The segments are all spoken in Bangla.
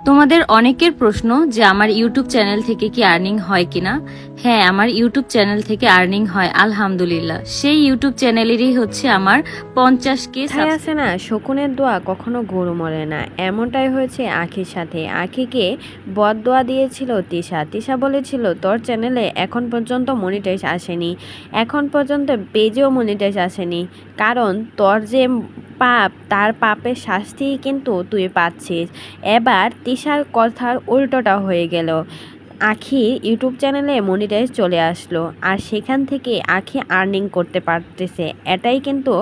তোমাদের অনেকের প্রশ্ন যে আমার ইউটিউব চ্যানেল থেকে কি আর্নিং হয় কিনা? হ্যাঁ আমার ইউটিউব চ্যানেল থেকে আর্নিং হয় আলহামদুলিল্লাহ। সেই ইউটিউব চ্যানেলেরই হচ্ছে আমার পঞ্চাশ কে আছে না? শকুনের দোয়া কখনো গরু মরে না। এমনটাই হয়েছে আখির সাথে। আখিকে বদ দোয়া দিয়েছিল তিশা। তিশা বলেছিল তোর চ্যানেলে এখন পর্যন্ত মনিটাইজ আসেনি। এখন পর্যন্ত পেজেও মনিটাইজ আসেনি। কারণ তোর যে পাপ, তার পাপের শাস্তি কিন্তু তুই পাচ্ছিস। এবার তিশার কথার উল্টোটা হয়ে গেল। আখি ইউটিউব চ্যানেলে মনিটাইজ চলে আসলো, আর সেখান থেকে আখি আর্নিং করতে পারতেছে। এটাই কিন্তু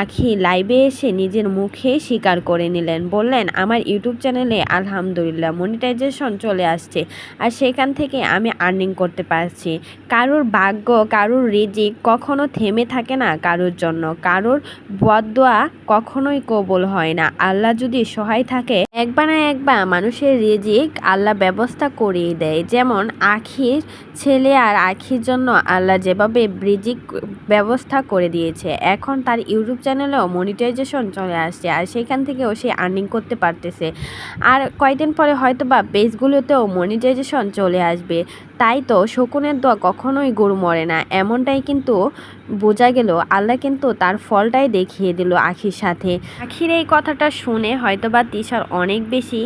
আখি লাইভে এসে নিজের মুখে স্বীকার করে নিলেন। বললেন, আমার ইউটিউব চ্যানেলে আলহামদুলিল্লাহ মনিটাইজেশন চলে আসছে আর সেখান থেকে আমি আর্নিং করতে পারছি। কারোর ভাগ্য, কারোর রিজিক কখনো থেমে থাকে না কারোর জন্য। কারোর বদোয়া কখনোই কবল হয় না। আল্লাহ যদি সহায় থাকে, একবার না একবার মানুষের রিজিক আল্লাহ ব্যবস্থা করিয়ে দেয়। যেমন আখির ছেলে আর আখির জন্য আল্লাহ যেভাবে রিজিক ব্যবস্থা করে দিয়েছে, এখন তার ইউটিউব চ্যানেলেও মনিটাইজেশন চলে আসছে আর সেখান থেকেও সে আর্নিং করতে পারতেছে। আর কয়েকদিন পরে হয়তো বা পেজগুলোতেও মনিটাইজেশন চলে আসবে। তাই তো শকুনের দোয়া কখনোই গরু মরে না। এমনটাই কিন্তু বোঝা গেল। আল্লাহ কিন্তু তার ফলটাই দেখিয়ে দিল আখির সাথে। আখির এই কথাটা শুনে হয়তো বা তিশার অনেক বেশি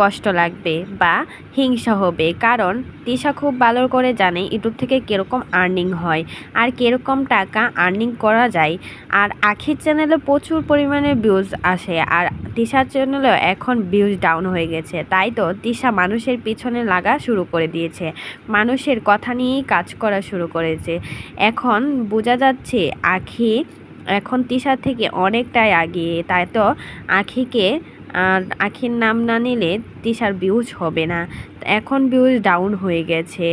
কষ্ট লাগবে বা হিংসা হবে। কারণ তিশা খুব ভালো করে জানে ইউটিউব থেকে কীরকম আর্নিং হয় আর কীরকম টাকা আর্নিং করা যায়। আর আখির চ্যানেলে প্রচুর পরিমাণে ভিউজ আসে আর তিশার চ্যানেলেও এখন ভিউজ ডাউন হয়ে গেছে। তাই তো তিশা মানুষের পিছনে লাগা শুরু করে দিয়েছে। মানুষের কথা নিয়েই কাজ করা শুরু করেছে। এখন বোঝা যাচ্ছে আখি এখন তিশার থেকে অনেকটাই আগিয়ে তাই তো আখিকে আর আখির নাম না নিলে তিশার ভিউজ হবে না। এখন ভিউজ ডাউন হয়ে গেছে।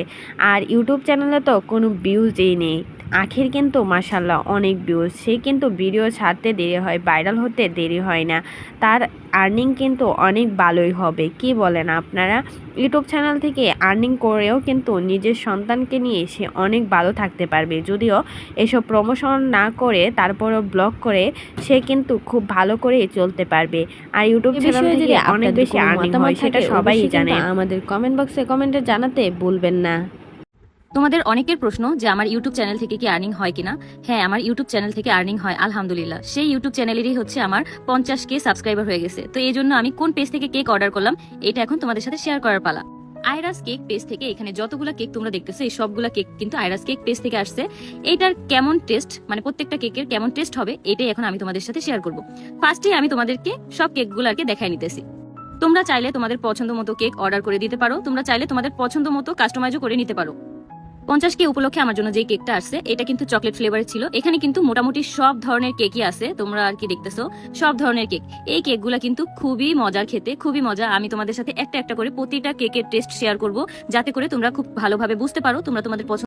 আর ইউটিউব চ্যানেলে তো কোনো ভিউজই নেই। আখির কিন্তু মাসাল্লাহ অনেক ভিউজ সে কিন্তু ভিডিও ছাড়তে দেরি হয় ভাইরাল হতে দেরি হয় না। তার আর্নিং কিন্তু অনেক ভালোই হবে কি বলেন আপনারা? ইউটিউব চ্যানেল থেকে আর্নিং করেও কিন্তু নিজের সন্তানকে নিয়ে সে অনেক ভালো থাকতে পারবে। যদিও এসব প্রমোশন না করে তারপরও ব্লগ করে সে কিন্তু খুব ভালো করে চলতে পারবে। আর ইউটিউব চ্যানেল যদি থেকে অনেক বেশি আর্নিং হয় সেটা সবাই জানে। আমাদের কমেন্ট বক্সে কমেন্টে জানাতে ভুলবেন না। তোমাদের অনেকের প্রশ্ন যে আমার ইউটিউব চ্যানেল থেকে কি আর্নিং হয় কিনা। হ্যাঁ আমার ইউটিউব চ্যানেল থেকে আর্নিং হয়, আলহামদুলিল্লাহ। সেই ইউটিউব চ্যানেলেরই হচ্ছে আমার পঞ্চাশ কে সাবস্ক্রাইবার হয়ে গেছে। তো এই জন্য আমি কোন পেজ থেকে কেক অর্ডার করলাম, এটা এখন তোমাদের সাথে শেয়ার করার পালা। আইরাস কেক পেজ থেকে এখানে যতগুলা কেক তোমরা দেখতেছো, এই সবগুলা কেক কিন্তু আইরাস কেক পেজ থেকে আসছে। এইটার কেমন টেস্ট মানে প্রত্যেকটা কেকের কেমন টেস্ট হবে, এটাই এখন আমি তোমাদের সাথে শেয়ার করব। ফার্স্টে আমি তোমাদেরকে সব কেকগুলোকে দেখাই নিতেছি। তোমরা চাইলে তোমাদের পছন্দ মতো কেক অর্ডার করে দিতে পারো, তোমরা চাইলে তোমাদের পছন্দ মতো কাস্টমাইজও করে নিতে পারো। পঞ্চাশ কে উপলক্ষে আমার জন্য যে কেকটা আসছে, এটা কিন্তু চকলেট ফ্লেভার ছিল। এখানে কিন্তু মোটামুটি সব ধরনের কেকই আছে, তোমরা আর কি দেখতেছো। সব ধরনের কেক। এই কেকগুলা কিন্তু খুবই মজার খেতে, খুবই মজা। আমি তোমাদের সাথে একটা একটা করে প্রতিটা কেকের টেস্ট শেয়ার করব, যাতে করে তোমরা খুব ভালোভাবে বুঝতে পারো, তোমরা তোমাদের পছন্দ